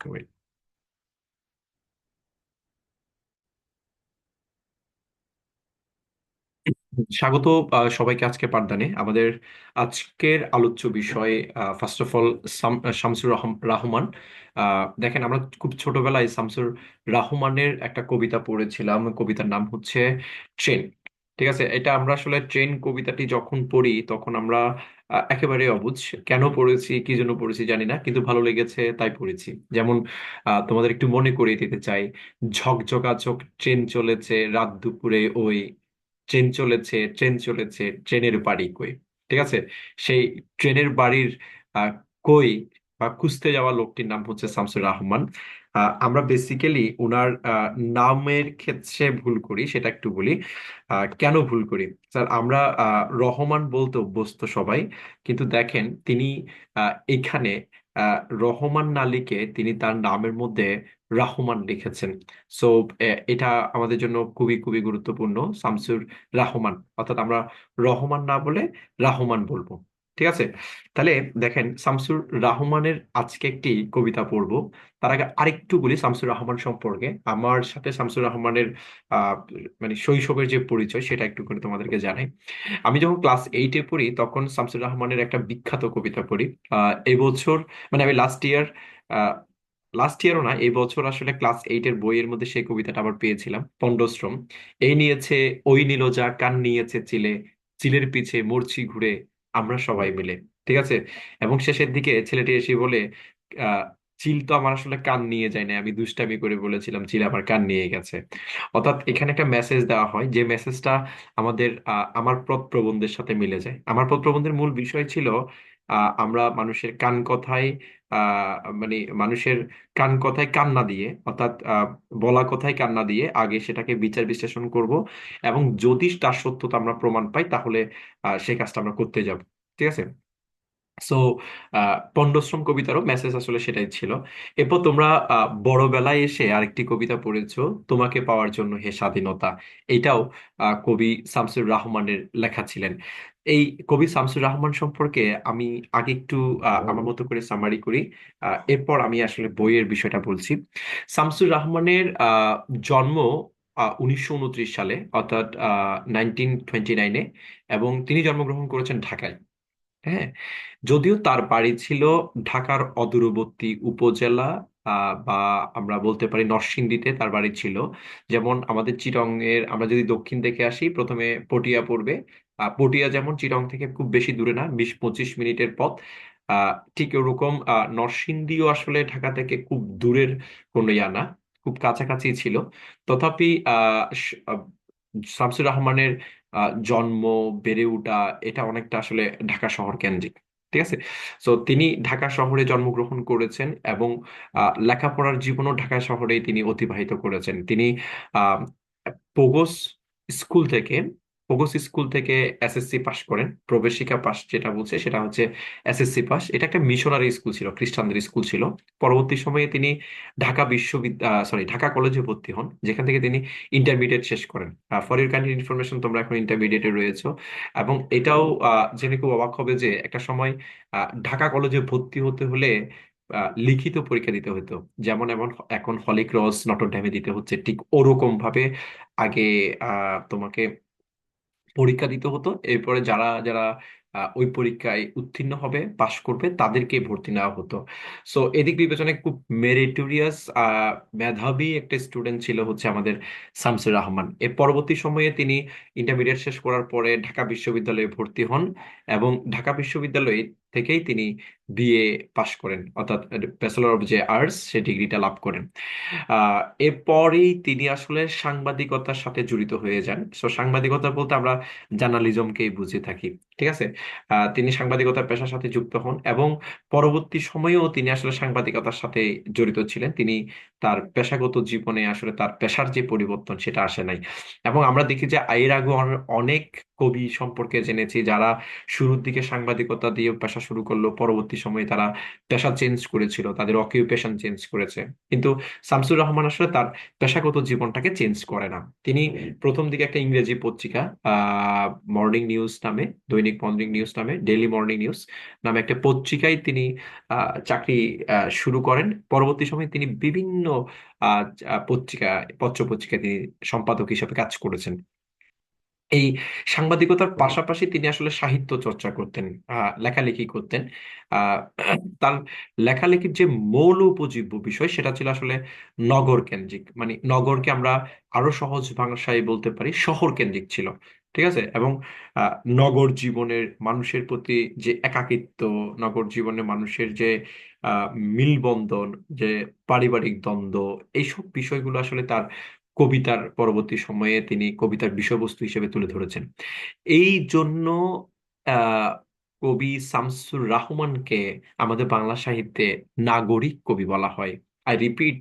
Wait. স্বাগত আহ, সবাইকে আজকে পাঠদানে। আমাদের আজকের আলোচ্য বিষয় ফার্স্ট অফ অল শামসুর রহম- রহমান। আহ, দেখেন আমরা খুব ছোটবেলায় শামসুর রাহমানের একটা কবিতা পড়েছিলাম। কবিতার নাম হচ্ছে ট্রেন। ঠিক আছে? এটা আমরা আসলে ট্রেন কবিতাটি যখন পড়ি তখন আমরা আহ, একেবারে অবুঝ কেন পড়েছি কি জন্য পড়েছি জানি না কিন্তু ভালো লেগেছে তাই পড়েছি। যেমন আহ, তোমাদের একটু মনে করিয়ে দিতে চাই ঝকঝকা ট্রেন চলেছে রাত দুপুরে ওই ট্রেন চলেছে ট্রেন চলেছে ট্রেনের বাড়ি কই ঠিক আছে? সেই ট্রেনের বাড়ির আহ, কই বা খুঁজতে যাওয়া লোকটির নাম হচ্ছে শামসুর রহমান। আমরা বেসিক্যালি ওনার নামের ক্ষেত্রে ভুল করি, সেটা একটু বলি। কেন ভুল করি? স্যার, আমরা রহমান বলতে অভ্যস্ত সবাই, কিন্তু দেখেন তিনি এখানে রহমান নালিকে তিনি তার নামের মধ্যে রাহমান লিখেছেন। সো এটা আমাদের জন্য খুবই খুবই গুরুত্বপূর্ণ, শামসুর রাহমান। অর্থাৎ আমরা রহমান না বলে রাহমান বলব। ঠিক আছে? তাহলে দেখেন, শামসুর রহমানের আজকে একটি কবিতা পড়ব। তার আগে আরেকটু বলি শামসুর রহমান সম্পর্কে। আমার সাথে শামসুর রহমানের মানে শৈশবের যে পরিচয়, সেটা একটু করে তোমাদেরকে জানাই। আমি যখন ক্লাস এইটে পড়ি, তখন শামসুর রহমানের একটা বিখ্যাত কবিতা পড়ি। আহ এই বছর মানে আমি লাস্ট ইয়ার লাস্ট ইয়ারও না এই বছর আসলে ক্লাস এইট এর বইয়ের মধ্যে সেই কবিতাটা আবার পেয়েছিলাম, পণ্ডশ্রম। এই নিয়েছে, ওই নীলজা কান নিয়েছে চিলে, চিলের পিছে মরছি ঘুরে। আমরা সবাই মিলে, ঠিক আছে? এবং শেষের দিকে ছেলেটি এসে বলে আহ চিল তো আমার আসলে কান নিয়ে যায় না আমি দুষ্টামি করে বলেছিলাম, চিল আমার কান নিয়ে গেছে। অর্থাৎ এখানে একটা মেসেজ দেওয়া হয়, যে মেসেজটা আমাদের আমার পথ প্রবন্ধের সাথে মিলে যায়। আমার পথ প্রবন্ধের মূল বিষয় ছিল আমরা মানুষের কান কথায় মানে মানুষের কান কথায় কান্না দিয়ে, অর্থাৎ বলা কথায় কান্না দিয়ে আগে সেটাকে বিচার বিশ্লেষণ করব এবং যদি তার সত্যতা আমরা প্রমাণ পাই, তাহলে সেই কাজটা আমরা করতে যাব। ঠিক আছে? সো পণ্ডশ্রম কবিতারও মেসেজ আসলে সেটাই ছিল। এরপর তোমরা বড়বেলায় এসে আরেকটি কবিতা পড়েছো তোমাকে পাওয়ার জন্য হে স্বাধীনতা। এটাও কবি শামসুর রহমানের লেখা ছিলেন। এই কবি শামসুর রহমান সম্পর্কে আমি আগে একটু আমার মতো করে সামারি করি। আহ, এরপর আমি আসলে বইয়ের বিষয়টা বলছি। শামসুর রহমানের আহ, জন্ম উনিশশো উনত্রিশ সালে অর্থাৎ নাইনটিন টোয়েন্টি নাইনে এবং তিনি জন্মগ্রহণ করেছেন ঢাকায়। হ্যাঁ? যদিও তার বাড়ি ছিল ঢাকার অদূরবর্তী উপজেলা বা আমরা বলতে পারি নরসিংদীতে তার বাড়ি ছিল। যেমন আমাদের চিটং এর আমরা যদি দক্ষিণ দিকে আসি প্রথমে পটিয়া পড়বে। পটিয়া যেমন চিটং থেকে খুব বেশি দূরে না বিশ পঁচিশ মিনিটের পথ। আহ, ঠিক ওরকম আহ, নরসিংদীও আসলে ঢাকা থেকে খুব দূরের কোনো ইয়া না খুব কাছাকাছি ছিল। তথাপি আহ, শামসুর রহমানের আহ, জন্ম বেড়ে ওঠা এটা অনেকটা আসলে ঢাকা শহর কেন্দ্রিক ঠিক আছে? তো তিনি ঢাকা শহরে জন্মগ্রহণ করেছেন এবং আহ, লেখাপড়ার জীবনও ঢাকা শহরেই তিনি অতিবাহিত করেছেন। তিনি আহ, পোগোস স্কুল থেকে পোগোস স্কুল থেকে এসএসসি পাশ করেন। প্রবেশিকা পাশ যেটা বলছে সেটা হচ্ছে এসএসসি পাস এটা একটা মিশনারি স্কুল ছিল, খ্রিস্টানদের স্কুল ছিল। পরবর্তী সময়ে তিনি ঢাকা বিশ্ববিদ্যালয় সরি ঢাকা কলেজে ভর্তি হন, যেখান থেকে তিনি ইন্টারমিডিয়েট শেষ করেন। ফর ইউর কাইন্ড ইনফরমেশন তোমরা এখন ইন্টারমিডিয়েটে রয়েছো। এবং এটাও জেনে খুব অবাক হবে যে একটা সময় ঢাকা কলেজে ভর্তি হতে হলে লিখিত পরীক্ষা দিতে হতো। যেমন এমন এখন হলি ক্রস নটরডেমে দিতে হচ্ছে। ঠিক ওরকম ভাবে আগে তোমাকে পরীক্ষা দিতে হতো। এরপরে যারা যারা ওই পরীক্ষায় উত্তীর্ণ হবে, পাশ করবে, তাদেরকে ভর্তি নেওয়া হতো। সো এদিক বিবেচনায় খুব মেরিটোরিয়াস মেধাবী একটা স্টুডেন্ট ছিল হচ্ছে আমাদের শামসুর রহমান। এর পরবর্তী সময়ে তিনি ইন্টারমিডিয়েট শেষ করার পরে ঢাকা বিশ্ববিদ্যালয়ে ভর্তি হন এবং ঢাকা বিশ্ববিদ্যালয় থেকেই তিনি বিএ পাশ করেন, অর্থাৎ ব্যাচেলর অফ যে আর্টস সে ডিগ্রিটা লাভ করেন। এরপরেই তিনি আসলে সাংবাদিকতার সাথে জড়িত হয়ে যান। সো সাংবাদিকতা বলতে আমরা জার্নালিজমকেই বুঝে থাকি। ঠিক আছে? আহ, তিনি সাংবাদিকতার পেশার সাথে যুক্ত হন এবং পরবর্তী সময়েও তিনি আসলে সাংবাদিকতার সাথে জড়িত ছিলেন। তিনি তার পেশাগত জীবনে আসলে তার পেশার যে পরিবর্তন সেটা আসে নাই। এবং আমরা দেখি যে এর আগে অনেক কবি সম্পর্কে জেনেছি যারা শুরুর দিকে সাংবাদিকতা দিয়ে পেশা শুরু করল পরবর্তী সময়ে তারা পেশা চেঞ্জ করেছিল তাদের অকিউপেশন চেঞ্জ করেছে। কিন্তু শামসুর রহমান আসলে তার পেশাগত জীবনটাকে চেঞ্জ করে না। তিনি প্রথম দিকে একটা ইংরেজি পত্রিকা আহ মর্নিং নিউজ নামে দৈনিক মর্নিং নিউজ নামে, ডেইলি মর্নিং নিউজ নামে একটা পত্রিকায় তিনি চাকরি শুরু করেন। পরবর্তী সময়ে তিনি বিভিন্ন পত্রিকা, পত্র পত্রিকায় তিনি সম্পাদক হিসেবে কাজ করেছেন। এই সাংবাদিকতার পাশাপাশি তিনি আসলে সাহিত্য চর্চা করতেন লেখালেখি করতেন। তার লেখালেখির যে মৌল উপজীব্য বিষয় সেটা ছিল আসলে নগর কেন্দ্রিক। মানে নগরকে আমরা আরও সহজ ভাষায় বলতে পারি শহর কেন্দ্রিক ছিল। ঠিক আছে? এবং আহ, নগর জীবনের মানুষের প্রতি যে একাকিত্ব নগর জীবনে মানুষের যে আহ, মিলবন্ধন যে পারিবারিক দ্বন্দ্ব এইসব বিষয়গুলো আসলে তার কবিতার পরবর্তী সময়ে তিনি কবিতার বিষয়বস্তু হিসেবে তুলে ধরেছেন। এই জন্য আহ, কবি শামসুর রাহমানকে আমাদের বাংলা সাহিত্যে নাগরিক কবি বলা হয়। আই রিপিট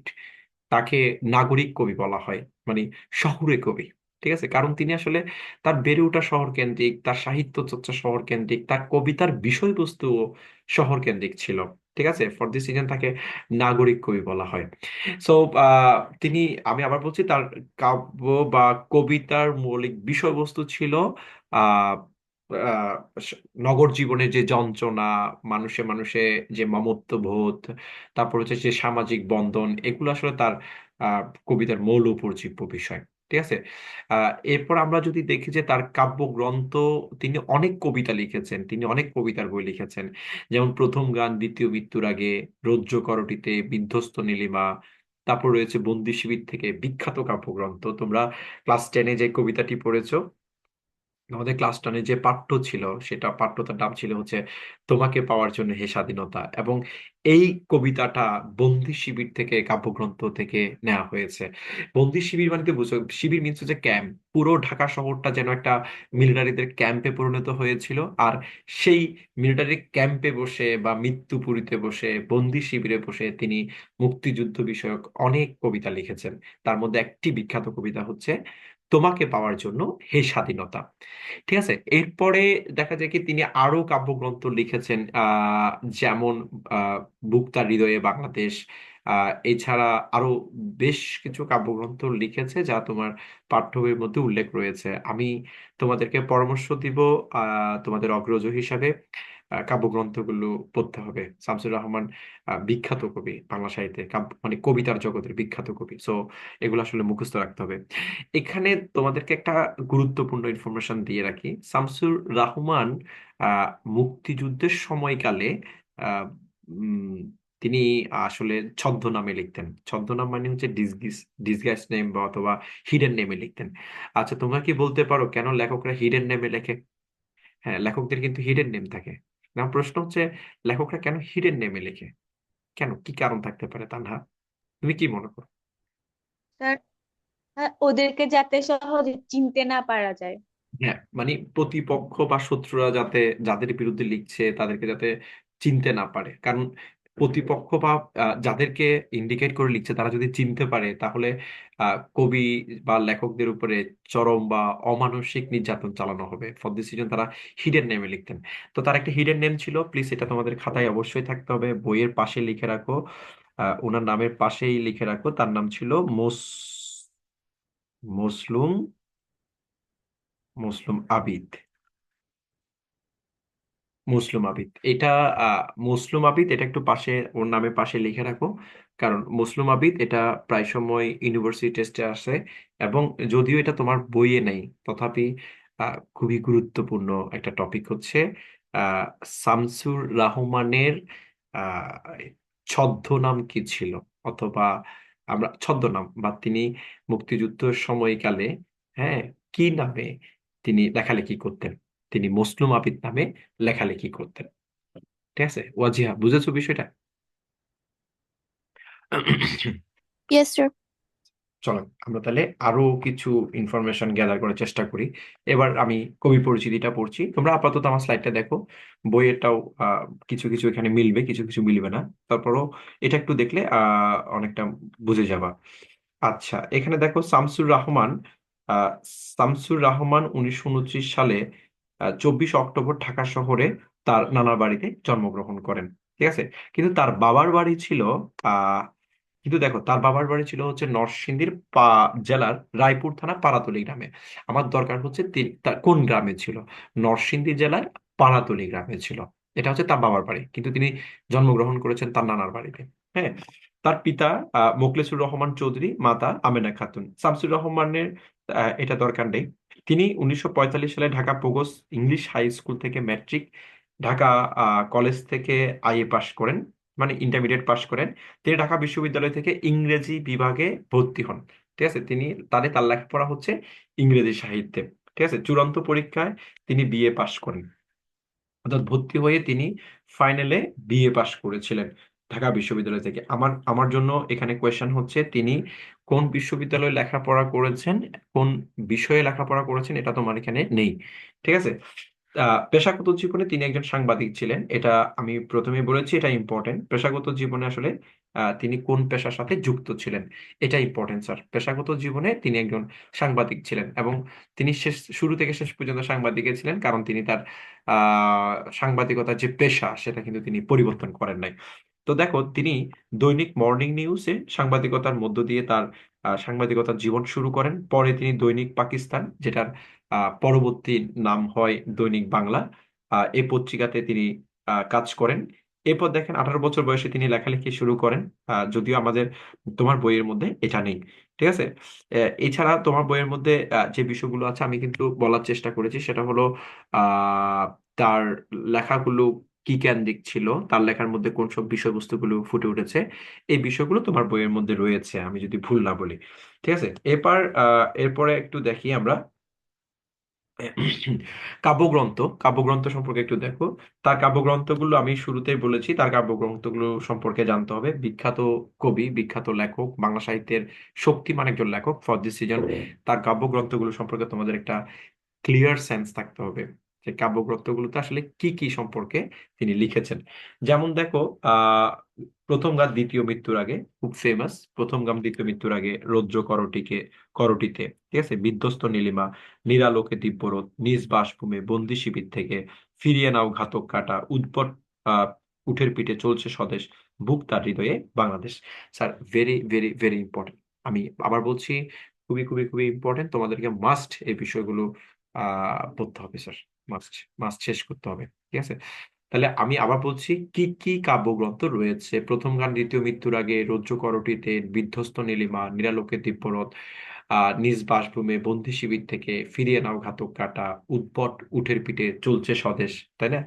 তাকে নাগরিক কবি বলা হয়। মানে শহুরে কবি। ঠিক আছে? কারণ তিনি আসলে তার বেড়ে ওঠা শহর কেন্দ্রিক, তার সাহিত্য চর্চা শহর কেন্দ্রিক, তার কবিতার বিষয়বস্তু শহর কেন্দ্রিক ছিল, ঠিক আছে? ফর দিস রিজন তাকে নাগরিক কবি বলা হয়। সো তিনি, আমি আবার বলছি, তার কাব্য বা কবিতার মৌলিক বিষয়বস্তু ছিল নগর জীবনের যে যন্ত্রণা, মানুষে মানুষে যে মমত্ববোধ, তারপর হচ্ছে যে সামাজিক বন্ধন, এগুলো আসলে তার কবিতার মৌল উপজীব্য বিষয়। ঠিক আছে? আহ এরপর আমরা যদি দেখি যে তার কাব্যগ্রন্থ তিনি অনেক কবিতা লিখেছেন, তিনি অনেক কবিতার বই লিখেছেন। যেমন প্রথম গান, দ্বিতীয় মৃত্যুর আগে, রৌদ্র করটিতে বিধ্বস্ত নীলিমা, তারপর রয়েছে বন্দি শিবির থেকে বিখ্যাত কাব্যগ্রন্থ। তোমরা ক্লাস টেনে যে কবিতাটি পড়েছো আমাদের ক্লাস টেনে যে পাঠ্য ছিল, সেটা পাঠ্যটার নাম ছিল হচ্ছে তোমাকে পাওয়ার জন্য হে স্বাধীনতা এবং এই কবিতাটা বন্দি শিবির থেকে, কাব্যগ্রন্থ থেকে নেওয়া হয়েছে। বন্দি শিবির মানে বুঝো, শিবির মিনস হচ্ছে ক্যাম্প পুরো ঢাকা শহরটা যেন একটা মিলিটারিদের ক্যাম্পে পরিণত হয়েছিল আর সেই মিলিটারি ক্যাম্পে বসে বা মৃত্যুপুরীতে বসে, বন্দি শিবিরে বসে তিনি মুক্তিযুদ্ধ বিষয়ক অনেক কবিতা লিখেছেন। তার মধ্যে একটি বিখ্যাত কবিতা হচ্ছে তোমাকে পাওয়ার জন্য হে স্বাধীনতা। ঠিক আছে? এরপরে দেখা যায় কি তিনি আরও কাব্যগ্রন্থ লিখেছেন যেমন আহ বুক তার হৃদয়ে বাংলাদেশ। এছাড়া আরও বেশ কিছু কাব্যগ্রন্থ লিখেছে যা তোমার পাঠ্য বইয়ের মধ্যে উল্লেখ রয়েছে। আমি তোমাদেরকে পরামর্শ দিব তোমাদের অগ্রজ হিসাবে। কাব্যগ্রন্থগুলো পড়তে হবে। শামসুর রহমান বিখ্যাত কবি বাংলা সাহিত্যে মানে কবিতার জগতের বিখ্যাত কবি। সো এগুলো আসলে মুখস্থ রাখতে হবে। এখানে তোমাদেরকে একটা গুরুত্বপূর্ণ ইনফরমেশন দিয়ে রাখি। শামসুর রহমান মুক্তিযুদ্ধের সময়কালে তিনি আসলে ছদ্মনামে লিখতেন। ছদ্মনাম মানে হচ্ছে ডিসগিস ডিসগাইজ নেম বা অথবা হিডেন নেমে লিখতেন। আচ্ছা তোমরা কি বলতে পারো কেন লেখকরা হিডেন নেমে লেখে? হ্যাঁ লেখকদের কিন্তু হিডেন নেম থাকে। না প্রশ্ন হচ্ছে লেখকরা কেন হিডেন নেমে লেখে? কেন? কি কারণ থাকতে পারে তানহা? তুমি কি মনে করো? স্যার হ্যাঁ, ওদেরকে যাতে সহজে চিনতে না পারা যায়। হ্যাঁ মানে প্রতিপক্ষ বা শত্রুরা যাতে যাদের বিরুদ্ধে লিখছে তাদেরকে যাতে চিনতে না পারে। কারণ প্রতিপক্ষ বা যাদেরকে ইন্ডিকেট করে লিখছে তারা যদি চিনতে পারে তাহলে কবি বা লেখকদের উপরে চরম বা অমানসিক নির্যাতন চালানো হবে। ফর দিস রিজন তারা হিডেন নেমে লিখতেন। তো তার একটা হিডেন নেম ছিল। প্লিজ এটা তোমাদের খাতায় অবশ্যই থাকতে হবে। বইয়ের পাশে লিখে রাখো। ওনার নামের পাশেই লিখে রাখো। তার নাম ছিল মোস, মসলুম মসলুম আবিদ। মুসলুম আবিদ। এটা আহ, মুসলুম আবিদ এটা একটু পাশে ওর নামে পাশে লিখে রাখো কারণ মুসলুম আবিদ এটা প্রায় সময় ইউনিভার্সিটি টেস্টে আসে এবং যদিও এটা তোমার বইয়ে নেই তথাপি আহ, খুবই গুরুত্বপূর্ণ একটা টপিক হচ্ছে আহ, শামসুর রহমানের আহ, ছদ্মনাম কি ছিল? অথবা আমরা ছদ্মনাম বা তিনি মুক্তিযুদ্ধ সময়কালে হ্যাঁ কি নামে তিনি লেখালেখি করতেন? তিনি মসলুম আবিদ নামে লেখালেখি করতেন। ঠিক আছে? ওয়াজিহা বুঝেছ বিষয়টা? চলো আমরা তাহলে আরও কিছু ইনফরমেশন গ্যাদার করার চেষ্টা করি। এবার আমি কবি পরিচিতিটা পড়ছি। তোমরা আপাতত আমার স্লাইডটা দেখো। বইয়েরটাও কিছু কিছু এখানে মিলবে কিছু কিছু মিলবে না। তারপরও এটা একটু দেখলে আহ অনেকটা বুঝে যাবা। আচ্ছা এখানে দেখো শামসুর রহমান আহ, শামসুর রহমান উনিশশো উনত্রিশ সালে চব্বিশ অক্টোবর ঢাকা শহরে তার নানার বাড়িতে জন্মগ্রহণ করেন ঠিক আছে? কিন্তু তার বাবার বাড়ি ছিল আহ কিন্তু দেখো তার বাবার বাড়ি ছিল হচ্ছে নরসিংদীর পা জেলার রায়পুর থানা পাড়াতলী গ্রামে। আমার দরকার হচ্ছে তার কোন গ্রামে ছিল? নরসিংদী জেলার পাড়াতলী গ্রামে ছিল। এটা হচ্ছে তার বাবার বাড়ি কিন্তু তিনি জন্মগ্রহণ করেছেন তার নানার বাড়িতে হ্যাঁ? তার পিতা আহ, মোখলেসুর রহমান চৌধুরী মাতা আমেনা খাতুন। শামসুর রহমানের এটা দরকার নেই। তিনি উনিশশো পঁয়তাল্লিশ সালে Dhaka Pogose English high school থেকে ম্যাট্রিক, ঢাকা কলেজ থেকে আইএ পাশ করেন মানে ইন্টারমিডিয়েট পাশ করেন। তিনি ঢাকা বিশ্ববিদ্যালয় থেকে ইংরেজি বিভাগে ভর্তি হন। ঠিক আছে? তিনি তাহলে তার লেখাপড়া হচ্ছে ইংরেজি সাহিত্যে। ঠিক আছে? চূড়ান্ত পরীক্ষায় তিনি বিএ পাশ করেন। অর্থাৎ ভর্তি হয়ে তিনি ফাইনালে বিএ পাশ করেছিলেন। ঢাকা বিশ্ববিদ্যালয় থেকে। আমার আমার জন্য এখানে কোয়েশ্চেন হচ্ছে, তিনি কোন বিশ্ববিদ্যালয়ে লেখাপড়া করেছেন, কোন বিষয়ে লেখাপড়া করেছেন, এটা তোমার এখানে নেই। ঠিক আছে? পেশাগত জীবনে তিনি একজন সাংবাদিক ছিলেন, এটা আমি প্রথমে বলেছি, এটা ইম্পর্টেন্ট পেশাগত জীবনে আসলে তিনি কোন পেশার সাথে যুক্ত ছিলেন, এটা ইম্পর্টেন্ট স্যার পেশাগত জীবনে তিনি একজন সাংবাদিক ছিলেন এবং তিনি শেষ, শুরু থেকে শেষ পর্যন্ত সাংবাদিকে ছিলেন, কারণ তিনি তার সাংবাদিকতার যে পেশা, সেটা কিন্তু তিনি পরিবর্তন করেন নাই। তো দেখো, তিনি দৈনিক মর্নিং নিউজে সাংবাদিকতার মধ্য দিয়ে তার সাংবাদিকতার জীবন শুরু করেন। পরে তিনি দৈনিক পাকিস্তান, যেটার পরবর্তী নাম হয় দৈনিক বাংলা। এই পত্রিকাতে তিনি কাজ করেন। এরপর দেখেন, আঠারো বছর বয়সে তিনি লেখালেখি শুরু করেন। যদিও আমাদের, তোমার বইয়ের মধ্যে এটা নেই, ঠিক আছে? এছাড়া তোমার বইয়ের মধ্যে যে বিষয়গুলো আছে, আমি কিন্তু বলার চেষ্টা করেছি। সেটা হলো তার লেখাগুলো কি কেন্দ্রিক ছিল, তার লেখার মধ্যে কোন সব বিষয়বস্তুগুলো ফুটে উঠেছে, এই বিষয়গুলো তোমার বইয়ের মধ্যে রয়েছে, আমি যদি ভুল না বলি। ঠিক আছে? আহ এরপরে একটু দেখি আমরা। কাব্যগ্রন্থ কাব্যগ্রন্থ সম্পর্কে একটু দেখো। তার কাব্যগ্রন্থগুলো আমি শুরুতেই বলেছি, তার কাব্যগ্রন্থগুলো সম্পর্কে জানতে হবে। বিখ্যাত কবি, বিখ্যাত লেখক, বাংলা সাহিত্যের শক্তিমান একজন লেখক ফর দিস সিজন তার কাব্যগ্রন্থগুলো সম্পর্কে তোমাদের একটা ক্লিয়ার সেন্স থাকতে হবে। যে কাব্যগ্রন্থগুলোতে আসলে কি কি সম্পর্কে তিনি লিখেছেন। যেমন দেখো প্রথম গান দ্বিতীয় মৃত্যুর আগে, খুব ফেমাস প্রথম গান দ্বিতীয় মৃত্যুর আগে, রৌদ্র করটিকে, করটিতে, ঠিক আছে? বিধ্বস্ত নীলিমা, নিরালোকে দিব্যরোধ নিজ বাসভূমে বন্দি শিবির থেকে ফিরিয়ে নাও ঘাতক কাটা, উদ্ভট আহ উঠের পিঠে চলছে স্বদেশ বুক তার হৃদয়ে Bangladesh. Sir very very very important আমি আবার বলছি, খুবই খুবই খুবই ইম্পর্টেন্ট তোমাদেরকে মাস্ট এই বিষয়গুলো আহ পড়তে হবে, স্যার। মাস্ট মাস্ট শেষ করতে হবে ঠিক আছে? তাহলে আমি আবার বলছি কি কি কাব্যগ্রন্থ রয়েছে? প্রথম গান দ্বিতীয় মৃত্যুর আগে রৌদ্র করটিতে বিধ্বস্ত নীলিমা নিরালোকে দিব্যরথ আহ নিজ বাসভূমে বন্দি শিবির থেকে ফিরিয়ে নাও ঘাতক কাটা উদ্ভট উঠের পিঠে চলছে স্বদেশ তাই না?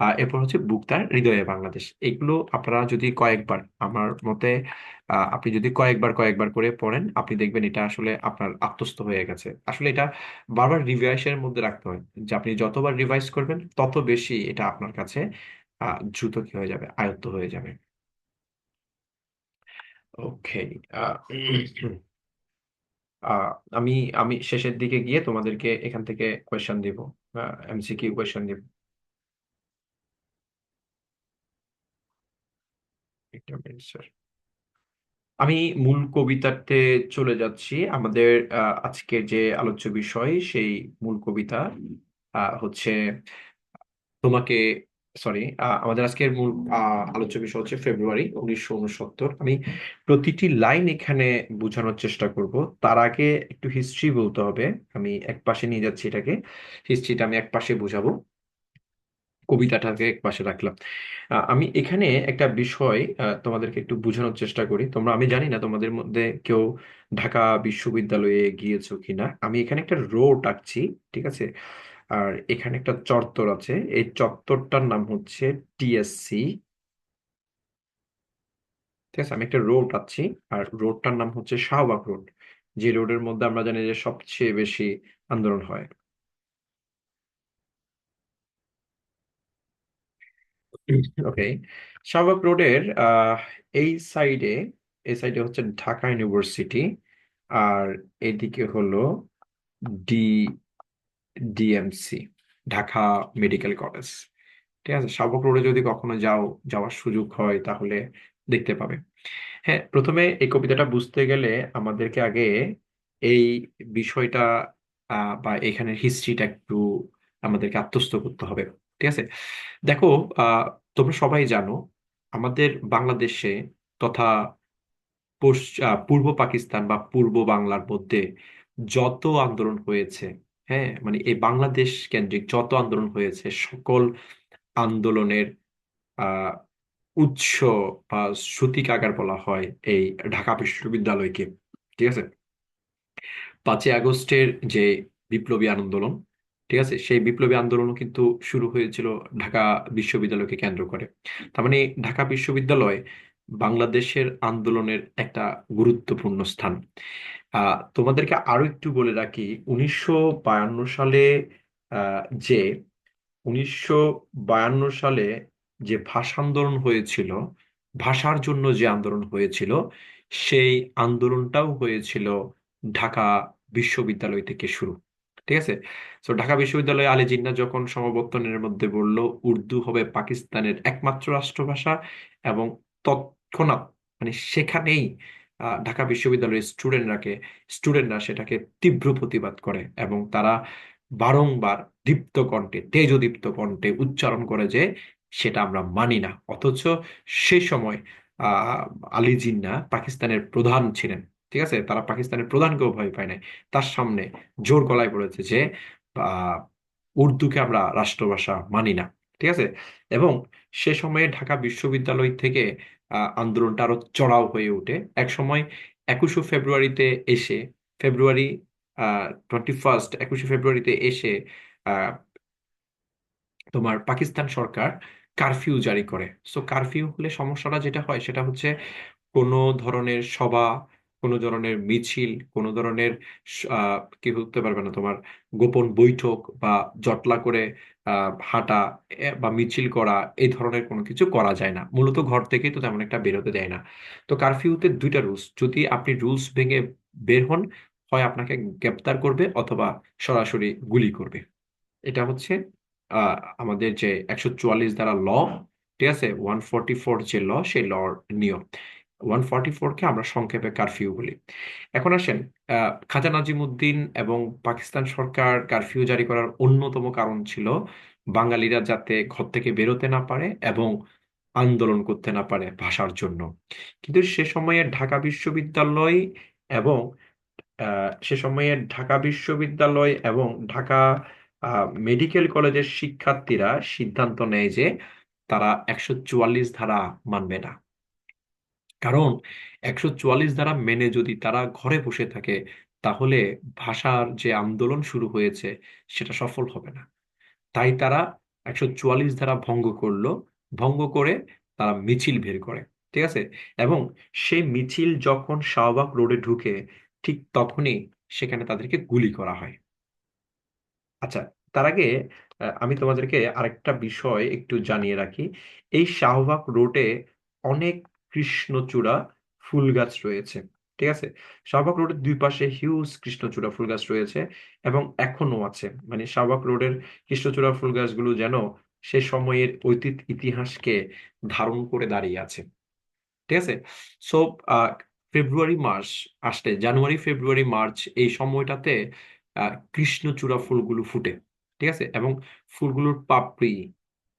আহ এরপর হচ্ছে বুকতার হৃদয়ে বাংলাদেশ। এগুলো আপনারা যদি কয়েকবার আমার মতে আহ, আপনি যদি কয়েকবার কয়েকবার করে পড়েন, আপনি দেখবেন এটা আসলে আপনার আত্মস্থ হয়ে গেছে। আসলে এটা বারবার রিভাইসের মধ্যে রাখতে হয় যে আপনি যতবার রিভাইস করবেন, তত বেশি এটা আপনার কাছে দ্রুত কি হয়ে যাবে? আয়ত্ত হয়ে যাবে। ওকে আমি আমি শেষের দিকে গিয়ে তোমাদেরকে এখান থেকে কোয়েশ্চেন দিব এমসিকিউ কোয়েশ্চেন দিব। একটা মিনিট স্যার আমি মূল কবিতাতে চলে যাচ্ছি। আমাদের আহ, আজকের যে আলোচ্য বিষয় সেই মূল কবিতা আহ, হচ্ছে তোমাকে সরি আমাদের আজকের মূল আহ, আলোচ্য বিষয় হচ্ছে ফেব্রুয়ারি উনিশশো উনসত্তর। আমি প্রতিটি লাইন এখানে বোঝানোর চেষ্টা করব। তার আগে একটু হিস্ট্রি বলতে হবে। আমি এক পাশে নিয়ে যাচ্ছি এটাকে। হিস্ট্রিটা আমি এক পাশে বোঝাবো। কবিতাটাকে এক পাশে রাখলাম। আমি এখানে একটা বিষয় তোমাদেরকে একটু বোঝানোর চেষ্টা করি। তোমরা, আমি জানি না তোমাদের মধ্যে কেউ ঢাকা বিশ্ববিদ্যালয়ে গিয়েছো কিনা। আমি এখানে একটা রোড আঁকছি ঠিক আছে? আর এখানে একটা চত্বর আছে। এই চত্বরটার নাম হচ্ছে টিএসসি ঠিক আছে? আমি একটা রোড আঁকছি আর রোডটার নাম হচ্ছে শাহবাগ রোড। যে রোডের মধ্যে আমরা জানি যে সবচেয়ে বেশি আন্দোলন হয়। ওকে শাহবাগ রোডের আহ, এই সাইডে এই সাইডে হচ্ছে ঢাকা ইউনিভার্সিটি আর এদিকে হলো D DMC Dhaka medical college ঠিক আছে? শাহবাগ রোডে যদি কখনো যাও যাওয়ার সুযোগ হয় তাহলে দেখতে পাবে। হ্যাঁ প্রথমে এই কবিতাটা বুঝতে গেলে আমাদেরকে আগে এই বিষয়টা বা এখানের হিস্ট্রিটা একটু আমাদেরকে আত্মস্থ করতে হবে। ঠিক আছে? দেখো আহ তোমরা সবাই জানো, আমাদের বাংলাদেশে তথা পূর্ব পাকিস্তান বা পূর্ব বাংলার মধ্যে যত আন্দোলন হয়েছে হ্যাঁ? মানে এই বাংলাদেশ কেন্দ্রিক যত আন্দোলন হয়েছে, সকল আন্দোলনের আহ উৎস বা সূতিকাগার বলা হয় এই ঢাকা বিশ্ববিদ্যালয়কে, ঠিক আছে? পাঁচই আগস্টের যে বিপ্লবী আন্দোলন ঠিক আছে? সেই বিপ্লবী আন্দোলনও কিন্তু শুরু হয়েছিল ঢাকা বিশ্ববিদ্যালয়কে কেন্দ্র করে। তার মানে ঢাকা বিশ্ববিদ্যালয় বাংলাদেশের আন্দোলনের একটা গুরুত্বপূর্ণ স্থান। তোমাদেরকে আরও একটু বলে রাখি, উনিশশো বায়ান্ন সালে যে, উনিশশো বায়ান্ন সালে যে ভাষা আন্দোলন হয়েছিল, ভাষার জন্য যে আন্দোলন হয়েছিল, সেই আন্দোলনটাও হয়েছিল ঢাকা বিশ্ববিদ্যালয় থেকে শুরু। ঠিক আছে? তো ঢাকা বিশ্ববিদ্যালয়ে আলী জিন্নাহ যখন সমাবর্তনের মধ্যে বলল উর্দু হবে পাকিস্তানের একমাত্র রাষ্ট্রভাষা এবং তৎক্ষণাৎ মানে সেখানেই ঢাকা বিশ্ববিদ্যালয়ের স্টুডেন্টরাকে, স্টুডেন্টরা সেটাকে তীব্র প্রতিবাদ করে এবং তারা বারংবার দীপ্ত কণ্ঠে তেজদীপ্ত কণ্ঠে উচ্চারণ করে যে সেটা আমরা মানি না। অথচ সেই সময় আহ আলী জিন্না পাকিস্তানের প্রধান ছিলেন। ঠিক আছে? তারা পাকিস্তানের প্রধানকেও ভয় পায় নাই। তার সামনে জোর গলায় বলেছে যে উর্দুকে আমরা রাষ্ট্রভাষা মানি না, ঠিক আছে? এবং সে সময়ে ঢাকা বিশ্ববিদ্যালয় থেকে আন্দোলনটা আরও চড়াও হয়ে ওঠে। এক সময় একুশে ফেব্রুয়ারিতে এসে, ফেব্রুয়ারি টোয়েন্টি ফার্স্ট একুশে ফেব্রুয়ারিতে এসে তোমার পাকিস্তান সরকার কারফিউ জারি করে। সো কারফিউ হলে সমস্যাটা যেটা হয় সেটা হচ্ছে কোনো ধরনের সভা কোনো ধরনের মিছিল, কোনো ধরনের কি হতে পারবে না, তোমার গোপন বৈঠক বা জটলা করে হাঁটা বা মিছিল করা, এই ধরনের কোনো কিছু করা যায় না। মূলত ঘর থেকেই তো তেমন একটা বেরোতে দেয় না। তো কারফিউতে দুইটা রুলস যদি আপনি রুলস ভেঙে বের হন, হয় আপনাকে গ্রেপ্তার করবে অথবা সরাসরি গুলি করবে। এটা হচ্ছে আমাদের যে একশো চুয়াল্লিশ দ্বারা ল ঠিক আছে? ওয়ান ফোরটি ফোর যে ল সেই লর নিয়ম। ওয়ান ফর্টি ফোরকে আমরা সংক্ষেপে কারফিউ বলি। এখন আসেন খাজা নাজিমুদ্দিন এবং পাকিস্তান সরকার কারফিউ জারি করার অন্যতম কারণ ছিল বাঙালিরা যাতে ঘর থেকে বেরোতে না পারে এবং আন্দোলন করতে না পারে ভাষার জন্য। কিন্তু সে সময়ে ঢাকা বিশ্ববিদ্যালয় এবং সে সময়ে ঢাকা বিশ্ববিদ্যালয় এবং ঢাকা মেডিকেল কলেজের শিক্ষার্থীরা সিদ্ধান্ত নেয় যে তারা একশো চুয়াল্লিশ ধারা মানবে না। কারণ একশো চুয়াল্লিশ ধারা মেনে যদি তারা ঘরে বসে থাকে, তাহলে ভাষার যে আন্দোলন শুরু হয়েছে, সেটা সফল হবে না। তাই তারা একশো চুয়াল্লিশ ধারা ভঙ্গ করল। ভঙ্গ করে তারা মিছিল বের করে, ঠিক আছে? এবং সেই মিছিল যখন শাহবাগ রোডে ঢুকে, ঠিক তখনই সেখানে তাদেরকে গুলি করা হয়। আচ্ছা তার আগে আমি তোমাদেরকে আরেকটা বিষয় একটু জানিয়ে রাখি। এই শাহবাগ রোডে অনেক কৃষ্ণচূড়া ফুল গাছ রয়েছে, ঠিক আছে? শাহবাগ রোডের দুই পাশে হিউজ কৃষ্ণচূড়া ফুল গাছ রয়েছে এবং এখনও আছে। মানে শাহবাগ রোডের কৃষ্ণচূড়া ফুল গাছগুলো যেন সে সময়ের ঐতিহ্য ইতিহাসকে ধারণ করে দাঁড়িয়ে আছে, ঠিক আছে? সো ফেব্রুয়ারি মাস আসলে জানুয়ারি ফেব্রুয়ারি মার্চ এই সময়টাতে কৃষ্ণচূড়া ফুলগুলো ফুটে, ঠিক আছে? এবং ফুলগুলোর পাপড়ি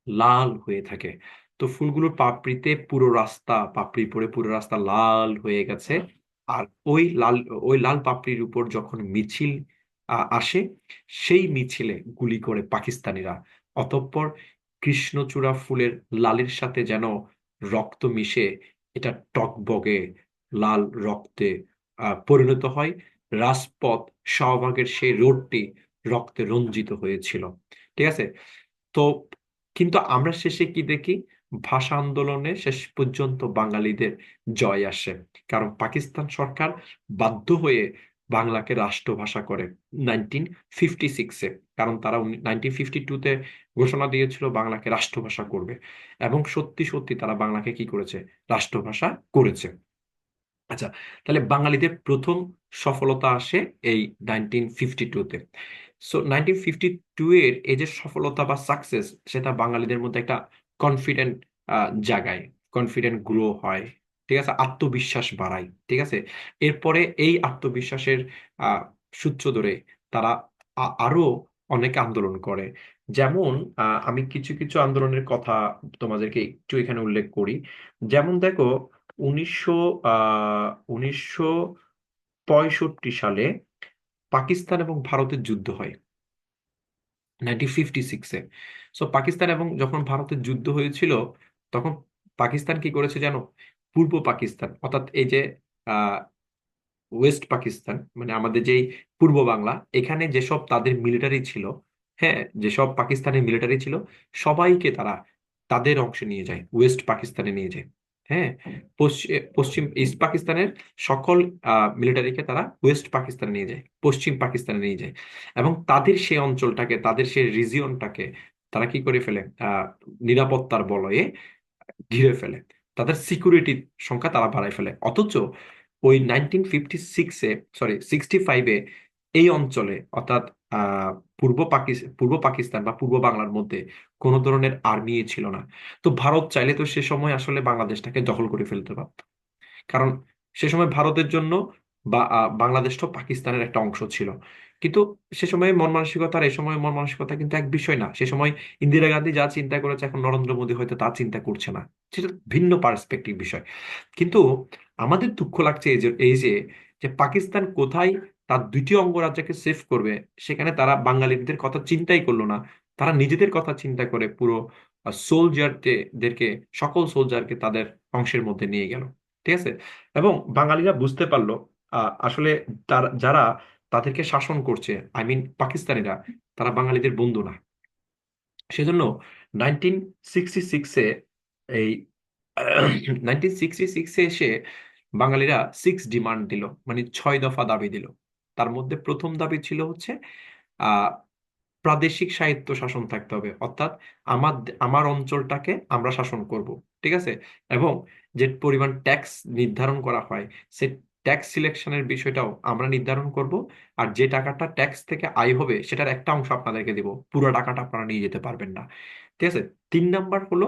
লাল হয়ে থাকে। তো ফুলগুলোর পাপড়িতে পুরো রাস্তা পাপড়ি পরে পুরো রাস্তা লাল হয়ে গেছে। আর ওই লাল ওই লাল পাপড়ির উপর যখন মিছিল আসে সেই মিছিলে গুলি করে পাকিস্তানিরা। অতঃপর কৃষ্ণচূড়া ফুলের লালের সাথে যেন রক্ত মিশে এটা টকবগে লাল রক্তে আহ, পরিণত হয়। রাজপথ শাহবাগের সেই রোডটি রক্তে রঞ্জিত হয়েছিল। ঠিক আছে? তো কিন্তু আমরা শেষে কি দেখি? ভাষা আন্দোলনে শেষ পর্যন্ত বাঙালিদের জয় আসে। কারণ পাকিস্তান সরকার বাধ্য হয়ে বাংলাকে রাষ্ট্রভাষা করে নাইনটিন ফিফটি সিক্সে কারণ তারা নাইনটিন ফিফটি টুতে ঘোষণা দিয়েছিল বাংলাকে রাষ্ট্রভাষা করবে। এবং সত্যি সত্যি তারা বাংলাকে কি করেছে? রাষ্ট্রভাষা করেছে। আচ্ছা তাহলে বাঙালিদের প্রথম সফলতা আসে এই নাইনটিন ফিফটি টুতে সো নাইনটিন ফিফটি টু এর এই যে সফলতা বা সাকসেস সেটা বাঙালিদের মধ্যে একটা কনফিডেন্ট জাগায় কনফিডেন্ট গ্রো হয়, ঠিক আছে? আত্মবিশ্বাস বাড়ায়, ঠিক আছে? এরপরে এই আত্মবিশ্বাসের সূত্র ধরে তারা আরও অনেক আন্দোলন করে। যেমন আমি কিছু কিছু আন্দোলনের কথা তোমাদেরকে একটু এখানে উল্লেখ করি। যেমন দেখো, উনিশশো উনিশশো পঁয়ষট্টি সালে পাকিস্তান এবং ভারতের যুদ্ধ হয়। নাইনটিন ফিফটি সিক্সে সো পাকিস্তান এবং যখন ভারতের যুদ্ধ হয়েছিল, তখন পাকিস্তান কি করেছে জানো? পূর্ব পাকিস্তান, অর্থাৎ এই যে ওয়েস্ট পাকিস্তান মানে আমাদের যেই পূর্ব বাংলা, এখানে যেসব তাদের মিলিটারি ছিল হ্যাঁ যেসব পাকিস্তানের মিলিটারি ছিল, সবাইকে তারা তাদের অংশে নিয়ে যায়, ওয়েস্ট পাকিস্তানে নিয়ে যায়। হ্যাঁ পশ্চিম, ইস্ট পাকিস্তানের সকল মিলিটারিকে তারা ওয়েস্ট পাকিস্তানে নিয়ে যায়, পশ্চিম পাকিস্তানে নিয়ে যায় এবং তাদের সেই অঞ্চলটাকে, তাদের সেই রিজিয়নটাকে তারা কি করে ফেলে নিরাপত্তার বলয়ে ঘিরে ফেলে। তাদের সিকিউরিটির সংখ্যা তারা বাড়ায় ফেলে। অথচ ওই নাইনটিন ফিফটি সিক্সে সরি সিক্সটি ফাইভে এই অঞ্চলে, অর্থাৎ পূর্ব পাকিস্তান পূর্ব পাকিস্তান বা পূর্ব বাংলার মধ্যে কোনো ধরনের আর্মি ছিল না। তো ভারত চাইলে তো সে সময় আসলে বাংলাদেশটাকে দখল করে ফেলতে পারত। কারণ সে সময় ভারতের জন্য বা আহ, তো পাকিস্তানের একটা অংশ ছিল। কিন্তু সে সময় মন মানসিকতা আর এই সময় মন মানসিকতা কিন্তু এক বিষয় না। সে সময় ইন্দিরা গান্ধী যা চিন্তা করেছে এখন নরেন্দ্র মোদী হয়তো তা চিন্তা করছে না। সেটা ভিন্ন পার্সপেক্টিভ বিষয়। কিন্তু আমাদের দুঃখ লাগছে এই যে এই যে পাকিস্তান কোথায় তার দ্বিতীয় অঙ্গরাজ্যকে সেভ করবে, সেখানে তারা বাঙালিদের কথা চিন্তাই করল না। তারা নিজেদের কথা চিন্তা করে পুরো সোলজারদেরকে সকল সোলজারকে তাদের অংশের মধ্যে নিয়ে গেল। ঠিক আছে? এবং বাঙালিরা বুঝতে পারল আসলে যারা তাদেরকে শাসন করছে আই মিন পাকিস্তানিরা, তারা বাঙালিদের বন্ধু না। সেজন্য নাইনটিন সিক্সটি সিক্সে এই নাইনটিন সিক্সটি সিক্সে এসে বাঙালিরা সিক্স ডিমান্ড দিল মানে ছয় দফা দাবি দিল। তার মধ্যে প্রথম দাবি ছিল হচ্ছে প্রাদেশিক সাহিত্য শাসন থাকতে হবে। অর্থাৎ আমার আমার অঞ্চলটাকে আমরা শাসন করব, ঠিক আছে? এবং যে পরিমাণ ট্যাক্স নির্ধারণ করা হয় সে ট্যাক্স সিলেকশনের বিষয়টাও আমরা নির্ধারণ করব। আর যে টাকাটা ট্যাক্স থেকে আয় হবে, সেটার একটা অংশ আপনাদেরকে দেব। পুরো টাকাটা আপনারা নিয়ে যেতে পারবেন না, ঠিক আছে? তিন নাম্বার হলো,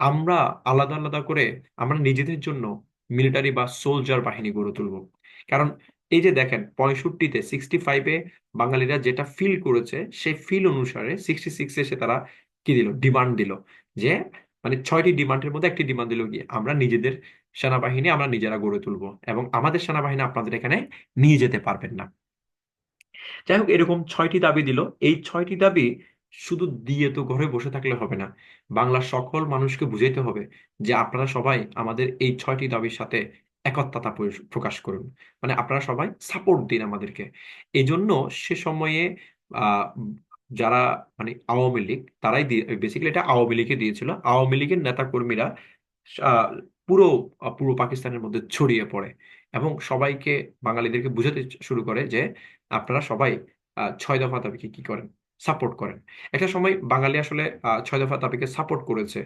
আমরা আলাদা আলাদা করে আমরা নিজেদের জন্য মিলিটারি বা সোলজার বাহিনী গড়ে তুলব। কারণ এই যে দেখেন, পঁয়ষট্টিতে সিক্সটি ফাইভে বাঙালিরা যেটা ফিল করেছে, সেই ফিল অনুসারে সিক্সটি সিক্সে এসে তারা কি দিল? ডিমান্ড দিল। যে মানে ছয়টি ডিমান্ডের মধ্যে একটি ডিমান্ড দিল কি আমরা নিজেদের সেনাবাহিনী, আমরা নিজেরা গড়ে তুলবো এবং আমাদের সেনাবাহিনী আপনাদের এখানে নিয়ে যেতে পারবেন না। যাই হোক, এরকম ছয়টি দাবি দিল। এই ছয়টি দাবি শুধু দিয়ে তো ঘরে বসে থাকলে হবে না। বাংলার সকল মানুষকে বুঝাইতে হবে যে, আপনারা সবাই আমাদের এই ছয়টি দাবির সাথে একত্রতা প্রকাশ করুন। মানে আপনারা সবাই সাপোর্ট দিন আমাদেরকে। এই জন্য সে সময়ে যারা মানে আওয়ামী লীগ তারাই বেসিক্যালি এটা আওয়ামী লীগে দিয়েছিল। আওয়ামী লীগের নেতা কর্মীরা আহ, পুরো পূর্ব পাকিস্তানের মধ্যে ছড়িয়ে পড়ে এবং সবাইকে বাঙালিদেরকে বুঝাতে শুরু করে যে আপনারা সবাই ছয় দফা দাবিকে কি করেন? সাপোর্ট করেন। একটা সময় বাঙালি আসলে ছয় দফা দাবিকে সাপোর্ট করেছে।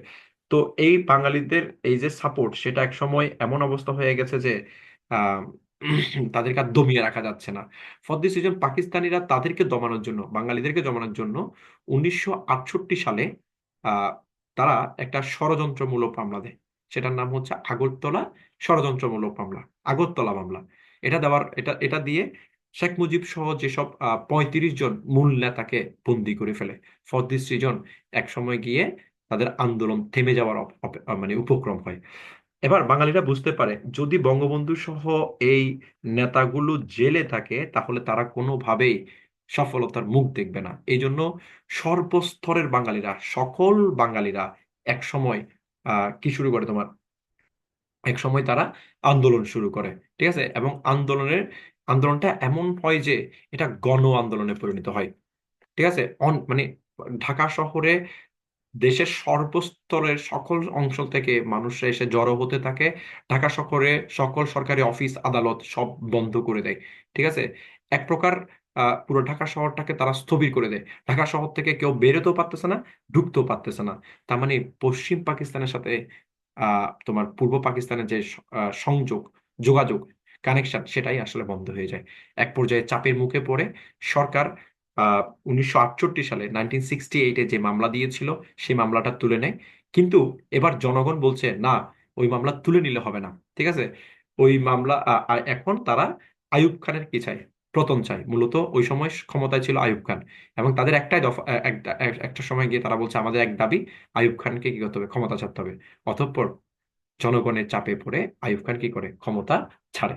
তো এই বাঙালিদের এই যে সাপোর্ট সেটা এক সময় এমন অবস্থা হয়ে গেছে যে তাদেরকে আর দমিয়ে রাখা যাচ্ছে না। ফর দিস রিজন পাকিস্তানিরা তাদেরকে দমানোর জন্য, বাঙালিদেরকে দমানোর জন্য উনিশশো আটষট্টি সালে তারা একটা ষড়যন্ত্রমূলক মামলা দেয়। সেটার নাম হচ্ছে আগরতলা ষড়যন্ত্রমূলক মামলা, আগরতলা মামলা। এটা দেওয়ার, এটা এটা দিয়ে শেখ মুজিব সহ যেসব পঁয়ত্রিশ জন মূল নেতাকে বন্দি করে ফেলে। ফর দিস রিজন এক সময় গিয়ে তাদের আন্দোলন থেমে যাওয়ার মানে উপক্রম হয়। এবার বাঙালিরা বুঝতে পারে, যদি বঙ্গবন্ধু সহ এই নেতাগুলো জেলে থাকে, তাহলে তারা কোনোভাবেই সফলতার মুখ দেখবে না। এই জন্য সর্বস্তরের বাঙালিরা, সকল বাঙালিরা এক সময় আহ কি শুরু করে তোমার? এক সময় তারা আন্দোলন শুরু করে, ঠিক আছে? এবং আন্দোলনের, আন্দোলনটা এমন হয় যে, এটা গণ আন্দোলনে পরিণত হয়, ঠিক আছে? অন মানে ঢাকা শহরে দেশের সর্বস্তরের সকল অংশ থেকে মানুষরা এসে জড়ো হতে থাকে। ঢাকা শহরে সকল সরকারি অফিস, আদালত সব বন্ধ করে দেয়, ঠিক আছে? এক প্রকার পুরো ঢাকা শহরটাকে তারা স্থবির করে দেয়। ঢাকা শহর থেকে কেউ বেরোতেও পারতেছে না, ঢুকতেও পারতেছে না। তার মানে পশ্চিম পাকিস্তানের সাথে তোমার পূর্ব পাকিস্তানের যে সংযোগ, যোগাযোগ কানেকশন সেটাই আসলে বন্ধ হয়ে যায়। এক পর্যায়ে চাপের মুখে পড়ে সরকার উনিশশো আটষট্টি সালে নাইনটিন সিক্সটি এইটে যে মামলা দিয়েছিল, সেই মামলাটা তুলে নেয়। কিন্তু এবার জনগণ বলছে, না, ওই মামলা তুলে নিলে হবে না। ঠিক আছে? ওই মামলা এখন তারা আয়ুব খানের কি চায়? পতন চায়। মূলত ওই সময় ক্ষমতায় ছিল আয়ুব খান। এবং তাদের একটাই দফা একটা এক- একটা সময় গিয়ে তারা বলছে, আমাদের এক দাবি আয়ুব খানকে কি করতে হবে? ক্ষমতা ছাড়তে হবে। অতঃপর জনগণের চাপে পড়ে আয়ুব খান কি করে? ক্ষমতা ছাড়ে।